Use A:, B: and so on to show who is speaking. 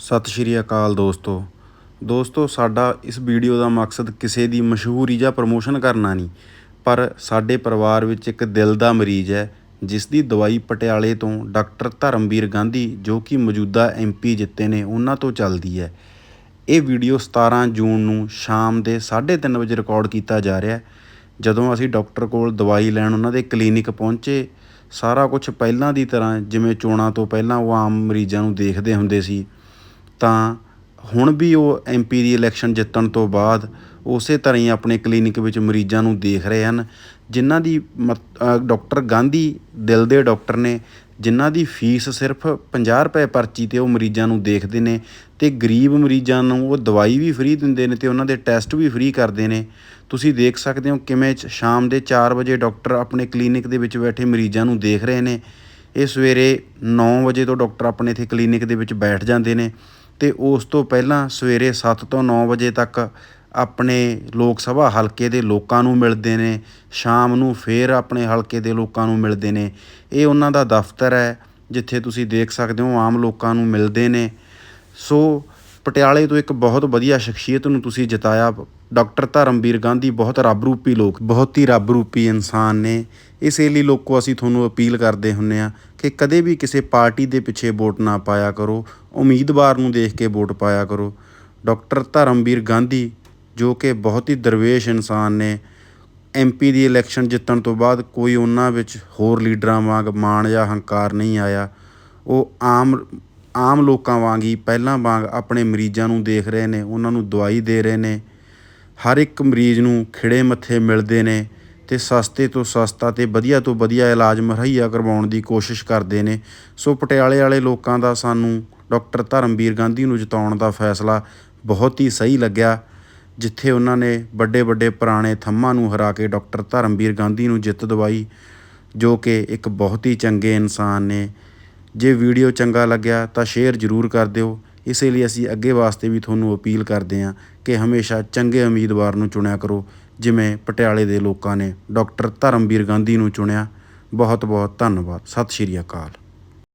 A: ਸਤਿ ਸ਼੍ਰੀ ਅਕਾਲ ਦੋਸਤੋ। ਦੋਸਤੋ, ਸਾਡਾ ਇਸ ਵੀਡੀਓ ਦਾ ਮਕਸਦ ਕਿਸੇ ਦੀ ਮਸ਼ਹੂਰੀ ਜਾਂ ਪ੍ਰਮੋਸ਼ਨ ਕਰਨਾ ਨਹੀਂ, ਪਰ ਸਾਡੇ ਪਰਿਵਾਰ ਵਿੱਚ ਇੱਕ ਦਿਲ ਦਾ ਮਰੀਜ਼ ਹੈ, ਜਿਸ ਦੀ ਦਵਾਈ ਪਟਿਆਲੇ ਤੋਂ ਡਾਕਟਰ ਧਰਮਵੀਰ ਗਾਂਧੀ, ਜੋ ਕਿ ਮੌਜੂਦਾ ਐਮਪੀ ਜਿੱਤੇ ਨੇ, ਉਹਨਾਂ ਤੋਂ ਚੱਲਦੀ ਹੈ। ਇਹ ਵੀਡੀਓ 17 ਜੂਨ ਨੂੰ ਸ਼ਾਮ ਦੇ 3:30 ਵਜੇ ਰਿਕਾਰਡ ਕੀਤਾ ਜਾ ਰਿਹਾ ਹੈ। ਜਦੋਂ ਅਸੀਂ ਡਾਕਟਰ ਕੋਲ ਦਵਾਈ ਲੈਣ ਉਹਨਾਂ ਦੇ ਕਲੀਨਿਕ ਪਹੁੰਚੇ, ਸਾਰਾ ਕੁਝ ਪਹਿਲਾਂ ਦੀ ਤਰ੍ਹਾਂ, ਜਿਵੇਂ ਚੋਣਾਂ ਤੋਂ ਪਹਿਲਾਂ ਉਹ ਆਮ ਮਰੀਜ਼ਾਂ ਨੂੰ ਦੇਖਦੇ ਹੁੰਦੇ ਸੀ। ਤਾਂ ਹੁਣ ਵੀ ਉਹ ਐਮ ਪੀ ਦੀ ਇਲੈਕਸ਼ਨ ਜਿੱਤਣ ਤੋਂ ਬਾਅਦ ਉਸੇ ਤਰ੍ਹਾਂ ਹੀ ਆਪਣੇ ਕਲੀਨਿਕ ਵਿੱਚ ਮਰੀਜ਼ਾਂ ਨੂੰ ਦੇਖ ਰਹੇ ਹਨ ਜਿਨ੍ਹਾਂ ਦੀ ਮਤ- ਅ, ਡਾਕਟਰ ਗਾਂਧੀ ਦਿਲ ਦੇ ਡਾਕਟਰ ਨੇ ਜਿਨ੍ਹਾਂ ਦੀ ਫੀਸ ਸਿਰਫ 50 ਰੁਪਏ ਪਰਚੀ ਤੇ ਉਹ ਮਰੀਜ਼ਾਂ ਨੂੰ ਦੇਖਦੇ ਨੇ ਤੇ ਗਰੀਬ ਮਰੀਜ਼ਾਂ ਨੂੰ ਉਹ ਦਵਾਈ ਵੀ ਫ੍ਰੀ ਦਿੰਦੇ ਨੇ ਤੇ ਉਹਨਾਂ ਦੇ ਟੈਸਟ ਵੀ ਫ੍ਰੀ ਕਰਦੇ ਨੇ। ਤੁਸੀਂ ਦੇਖ ਸਕਦੇ ਹੋ ਕਿਵੇਂ ਸ਼ਾਮ ਦੇ 4 ਵਜੇ ਡਾਕਟਰ ਆਪਣੇ ਕਲੀਨਿਕ ਦੇ ਵਿੱਚ ਬੈਠੇ ਮਰੀਜ਼ਾਂ ਨੂੰ ਦੇਖ ਰਹੇ ਨੇ। ਇਹ ਸਵੇਰੇ 9 ਵਜੇ ਤੋਂ ਡਾਕਟਰ ਆਪਣੇ ਇੱਥੇ ਕਲੀਨਿਕ ਦੇ ਵਿੱਚ ਬੈਠ ਜਾਂਦੇ ਨੇ। ਅਤੇ ਉਸ ਤੋਂ ਪਹਿਲਾਂ ਸਵੇਰੇ ਸੱਤ ਤੋਂ ਨੌ ਵਜੇ ਤੱਕ ਆਪਣੇ ਲੋਕ ਸਭਾ ਹਲਕੇ ਦੇ ਲੋਕਾਂ ਨੂੰ ਮਿਲਦੇ ਨੇ, ਸ਼ਾਮ ਨੂੰ ਫਿਰ ਆਪਣੇ ਹਲਕੇ ਦੇ ਲੋਕਾਂ ਨੂੰ ਮਿਲਦੇ ਨੇ। ਇਹ ਉਹਨਾਂ ਦਾ ਦਫ਼ਤਰ ਹੈ, ਜਿੱਥੇ ਤੁਸੀਂ ਦੇਖ ਸਕਦੇ ਹੋ ਆਮ ਲੋਕਾਂ ਨੂੰ ਮਿਲਦੇ ਨੇ। ਸੋ ਪਟਿਆਲੇ ਤੋਂ ਇੱਕ ਬਹੁਤ ਵਧੀਆ ਸ਼ਖਸੀਅਤ ਨੂੰ ਤੁਸੀਂ ਜਿਤਾਇਆ। ਡਾਕਟਰ ਧਰਮਵੀਰ ਗਾਂਧੀ ਬਹੁਤ ਰੱਬ ਰੂਪੀ ਲੋਕ, ਬਹੁਤ ਹੀ ਰੱਬ ਰੂਪੀ ਇਨਸਾਨ ਨੇ। ਇਸੇ ਲਈ ਲੋਕੋ ਅਸੀਂ ਤੁਹਾਨੂੰ ਅਪੀਲ ਕਰਦੇ ਹੁੰਨੇ ਆ ਕਿ ਕਦੇ ਵੀ ਕਿਸੇ ਪਾਰਟੀ ਦੇ ਪਿੱਛੇ ਵੋਟ ਨਾ ਪਾਇਆ ਕਰੋ, ਉਮੀਦਵਾਰ ਨੂੰ ਦੇਖ ਕੇ ਵੋਟ ਪਾਇਆ ਕਰੋ। ਡਾਕਟਰ ਧਰਮਵੀਰ ਗਾਂਧੀ, ਜੋ ਕਿ ਬਹੁਤ ਹੀ ਦਰਵੇਸ਼ ਇਨਸਾਨ ਨੇ ਐਮਪੀ ਦੀ ਇਲੈਕਸ਼ਨ ਜਿੱਤਣ ਤੋਂ ਬਾਅਦ ਕੋਈ ਉਹਨਾਂ ਵਿੱਚ ਹੋਰ ਲੀਡਰਾਂ ਵਾਂਗ ਮਾਣ ਜਾਂ ਹੰਕਾਰ ਨਹੀਂ ਆਇਆ। ਉਹ ਆਮ ਆਮ ਲੋਕਾਂ ਵਾਂਗ ਹੀ ਪਹਿਲਾਂ ਵਾਂਗ ਆਪਣੇ ਮਰੀਜ਼ਾਂ ਨੂੰ ਦੇਖ ਰਹੇ ਨੇ, ਉਹਨਾਂ ਨੂੰ ਦਵਾਈ ਦੇ ਰਹੇ ਨੇ। ਹਰ ਇੱਕ ਮਰੀਜ਼ ਨੂੰ ਖਿੜੇ ਮੱਥੇ ਮਿਲਦੇ ਨੇ। ਤੇ ਸਸਤੇ ਤੋਂ ਸਸਤਾ ਤੇ ਵਧੀਆ ਤੋਂ ਵਧੀਆ ਇਲਾਜ ਮੁਹੱਈਆ ਕਰਵਾਉਣ ਦੀ ਕੋਸ਼ਿਸ਼ ਕਰਦੇ ਨੇ। ਸੋ ਪਟਿਆਲੇ ਵਾਲੇ ਲੋਕਾਂ ਦਾ ਸਾਨੂੰ ਡਾਕਟਰ ਧਰਮਵੀਰ ਗਾਂਧੀ ਨੂੰ ਜਿਤਾਉਣ ਦਾ ਫੈਸਲਾ ਬਹੁਤ ਹੀ ਸਹੀ ਲੱਗਿਆ, ਜਿੱਥੇ ਉਹਨਾਂ ਨੇ ਵੱਡੇ ਵੱਡੇ ਪੁਰਾਣੇ ਥੰਮਾਂ ਨੂੰ ਹਰਾ ਕੇ ਡਾਕਟਰ ਧਰਮਵੀਰ ਗਾਂਧੀ ਨੂੰ ਜਿੱਤ ਦਿਵਾਈ, ਜੋ ਕਿ ਇੱਕ ਬਹੁਤ ਹੀ ਚੰਗੇ ਇਨਸਾਨ ਨੇ। ਜੇ ਵੀਡੀਓ ਚੰਗਾ ਲੱਗਿਆ ਤਾਂ ਸ਼ੇਅਰ ਜ਼ਰੂਰ ਕਰ ਦਿਓ। ਇਸੇ ਲਈ ਅਸੀਂ ਅੱਗੇ ਵਾਸਤੇ ਵੀ ਤੁਹਾਨੂੰ ਅਪੀਲ ਕਰਦੇ ਹਾਂ ਕਿ ਹਮੇਸ਼ਾ ਚੰਗੇ ਉਮੀਦਵਾਰ ਨੂੰ ਚੁਣਿਆ ਕਰੋ। ਜਿਵੇਂ ਪਟਿਆਲੇ ਦੇ ਲੋਕਾਂ ਨੇ ਡਾਕਟਰ ਧਰਮਵੀਰ ਗਾਂਧੀ ਨੂੰ ਚੁਣਿਆ। ਬਹੁਤ ਬਹੁਤ ਧੰਨਵਾਦ। ਸਤਿ ਸ਼੍ਰੀ ਅਕਾਲ।